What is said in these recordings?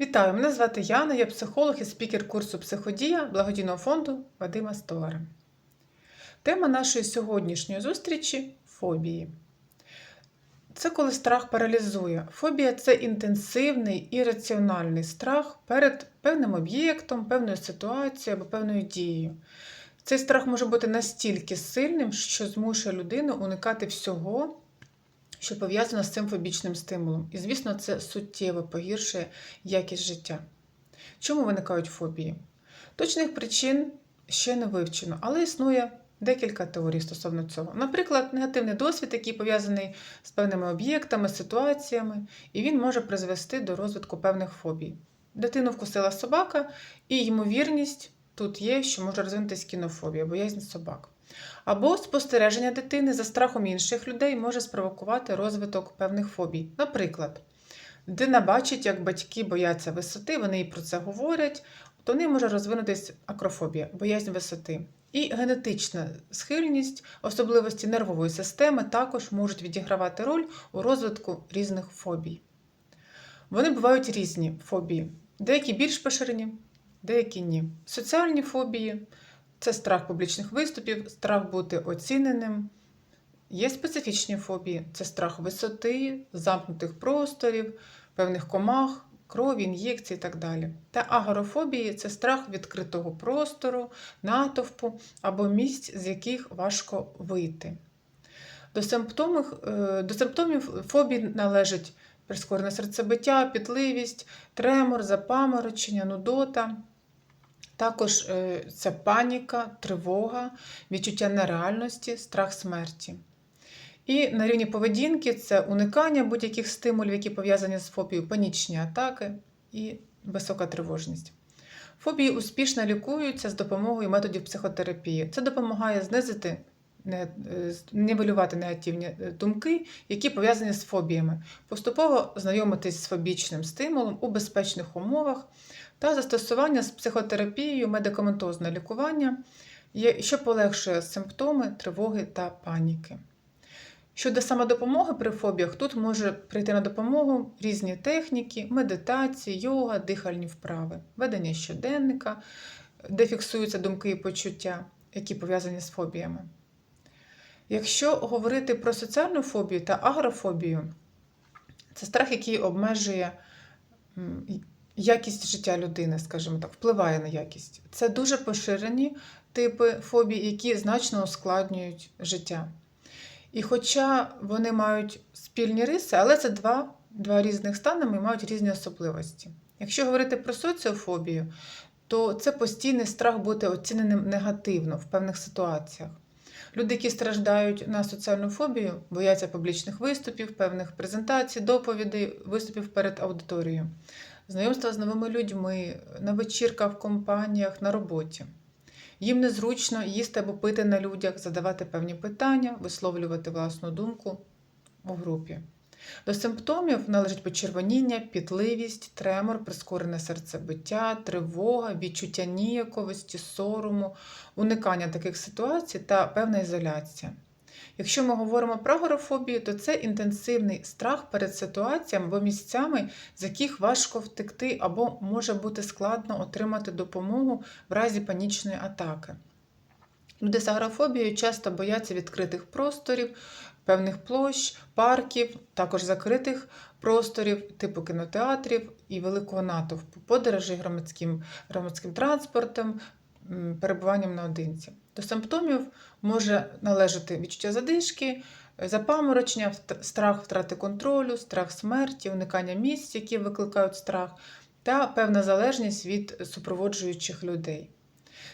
Вітаю! Мене звати Яна, я психолог і спікер курсу Психодія благодійного фонду Вадима Столара. Тема нашої сьогоднішньої зустрічі фобії. Це коли страх паралізує. Фобія це інтенсивний і раціональний страх перед певним об'єктом, певною ситуацією або певною дією. Цей страх може бути настільки сильним, що змушує людину уникати всього, що пов'язано з цим фобічним стимулом. І, звісно, це суттєво погіршує якість життя. Чому виникають фобії? Точних причин ще не вивчено, але існує декілька теорій стосовно цього. Наприклад, негативний досвід, який пов'язаний з певними об'єктами, ситуаціями, і він може призвести до розвитку певних фобій. Дитину вкусила собака, і ймовірність тут є, що може розвинутися кінофобія, боязнь собак. Або спостереження дитини за страхом інших людей може спровокувати розвиток певних фобій. Наприклад, дитина бачить, як батьки бояться висоти, вони їй про це говорять, то в неї може розвинутися акрофобія, боязнь висоти. І генетична схильність, особливості нервової системи також можуть відігравати роль у розвитку різних фобій. Вони бувають різні фобії, деякі більш поширені, деякі ні. Соціальні фобії це страх публічних виступів, страх бути оціненим. Є специфічні фобії це страх висоти, замкнутих просторів, певних комах, крові, ін'єкцій і так далі. Та агорофобії це страх відкритого простору, натовпу або місць, з яких важко вийти. До симптомів, е, до симптомів фобії належать прискорене серцебиття, пітливість, тремор, запаморочення, нудота. Також е, це паніка, тривога, відчуття нереальності, страх смерті. І на рівні поведінки це уникання будь-яких стимулів, які пов'язані з фобією, панічні атаки і висока тривожність. Фобії успішно лікуються з допомогою методів психотерапії. Це допомагає знизити, е, нівелювати негативні е, думки, які пов'язані з фобіями, поступово знайомитись з фобічним стимулом у безпечних умовах та застосування з психотерапією медикаментозне лікування, що полегшує симптоми тривоги та паніки. Щодо самодопомоги при фобіях, тут може прийти на допомогу різні техніки, медитації, йога, дихальні вправи, ведення щоденника, де фіксуються думки і почуття, які пов'язані з фобіями. Якщо говорити про соціальну фобію та агрофобію, це страх, який обмежує якість життя людини, скажімо так, впливає на якість. Це дуже поширені типи фобій, які значно ускладнюють життя. І хоча вони мають спільні риси, але це два, два різних стани і мають різні особливості. Якщо говорити про соціофобію, то це постійний страх бути оціненим негативно в певних ситуаціях. Люди, які страждають на соціальну фобію, бояться публічних виступів, певних презентацій, доповідей, виступів перед аудиторією, знайомства з новими людьми, на вечірках, в компаніях, на роботі. Їм незручно їсти або пити на людях, задавати певні питання, висловлювати власну думку у групі. До симптомів належать почервоніння, пітливість, тремор, прискорене серцебиття, тривога, відчуття ніяковості, сорому, уникання таких ситуацій та певна ізоляція. Якщо ми говоримо про агорафобію, то це інтенсивний страх перед ситуаціями або місцями, з яких важко втекти, або може бути складно отримати допомогу в разі панічної атаки. Люди з агорафобією часто бояться відкритих просторів, певних площ, парків, також закритих просторів, типу кінотеатрів і великого натовпу, подорожей громадським, громадським транспортом, перебуванням наодинці. До симптомів може належати відчуття задишки, запаморочення, страх втрати контролю, страх смерті, уникання місць, які викликають страх, та певна залежність від супроводжуючих людей.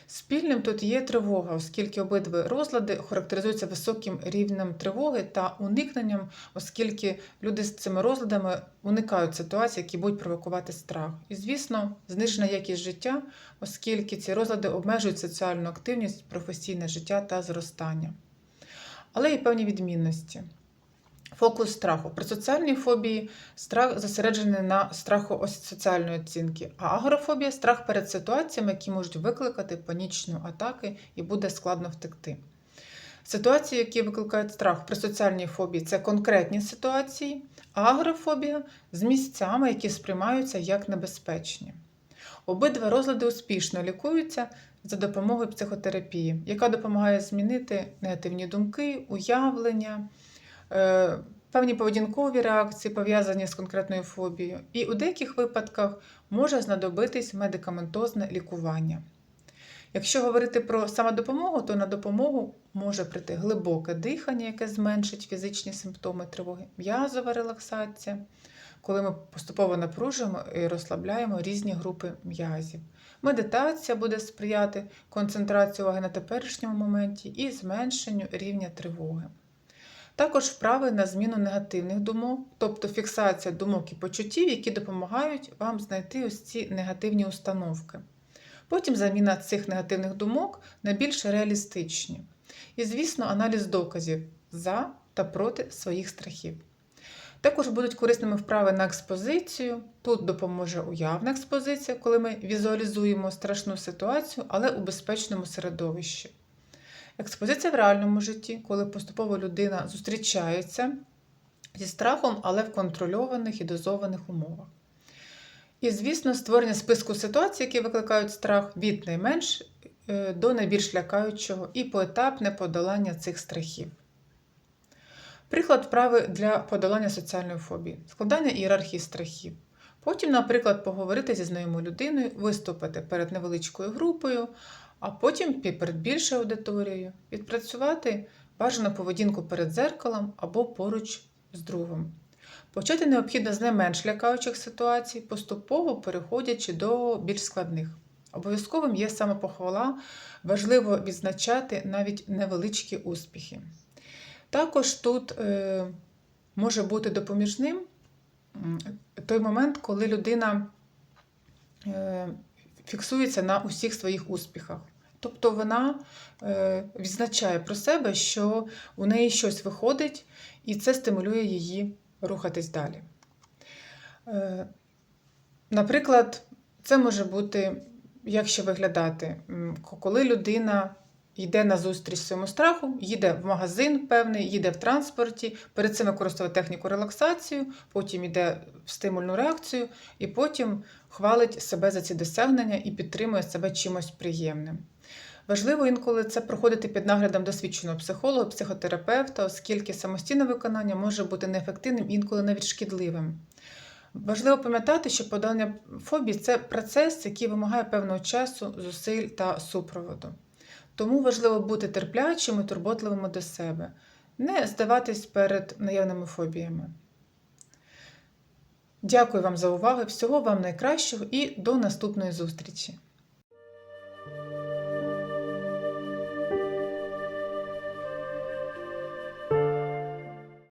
Спільним тут є тривога, оскільки обидві розлади характеризуються високим рівнем тривоги та уникненням, оскільки люди з цими розладами уникають ситуацій, які будуть провокувати страх. І, звісно, знижена якість життя, оскільки ці розлади обмежують соціальну активність, професійне життя та зростання. Але є певні відмінності. Фокус страху. При соціальній фобії страх зосереджений на страху соціальної оцінки, а агорафобія страх перед ситуаціями, які можуть викликати панічні атаки і буде складно втекти. Ситуації, які викликають страх при соціальній фобії, це конкретні ситуації, а агорафобія з місцями, які сприймаються як небезпечні. Обидва розлади успішно лікуються за допомогою психотерапії, яка допомагає змінити негативні думки, уявлення, певні поведінкові реакції, пов'язані з конкретною фобією, і у деяких випадках може знадобитись медикаментозне лікування. Якщо говорити про самодопомогу, то на допомогу може прийти глибоке дихання, яке зменшить фізичні симптоми тривоги, м'язова релаксація, коли ми поступово напружуємо і розслабляємо різні групи м'язів. Медитація буде сприяти концентрації уваги на теперішньому моменті і зменшенню рівня тривоги. Також вправи на зміну негативних думок, тобто фіксація думок і почуттів, які допомагають вам знайти ось ці негативні установки. Потім заміна цих негативних думок на більш реалістичні. І, звісно, аналіз доказів за та проти своїх страхів. Також будуть корисними вправи на експозицію. Тут допоможе уявна експозиція, коли ми візуалізуємо страшну ситуацію, але у безпечному середовищі. Експозиція в реальному житті, коли поступово людина зустрічається зі страхом, але в контрольованих і дозованих умовах. І, звісно, створення списку ситуацій, які викликають страх від найменш е, до найбільш лякаючого, і поетапне подолання цих страхів. Приклад вправи для подолання соціальної фобії, складання ієрархії страхів. Потім, наприклад, поговорити зі знайомою людиною, виступити перед невеличкою групою, а потім перед більшою аудиторією, відпрацювати бажану поведінку перед зеркалом або поруч з другом. Почати необхідно з найменш лякаючих ситуацій, поступово переходячи до більш складних. Обов'язковим є самопохвала, важливо відзначати навіть невеличкі успіхи. Також тут е, може бути допоміжним той момент, коли людина е, фіксується на усіх своїх успіхах. Тобто вона е, відзначає про себе, що у неї щось виходить, і це стимулює її рухатись далі. Е, наприклад, це може бути, як ще виглядати, коли людина йде на зустріч своєму страху, їде в магазин певний, їде в транспорті, перед цим використовує техніку релаксацію, потім йде в стимульну реакцію, і потім хвалить себе за ці досягнення і підтримує себе чимось приємним. Важливо інколи це проходити під наглядом досвідченого психолога, психотерапевта, оскільки самостійне виконання може бути неефективним, інколи навіть шкідливим. Важливо пам'ятати, що подолання фобії це процес, який вимагає певного часу, зусиль та супроводу. Тому важливо бути терплячими, і турботливими до себе, не здаватись перед наявними фобіями. Дякую вам за увагу, всього вам найкращого і до наступної зустрічі!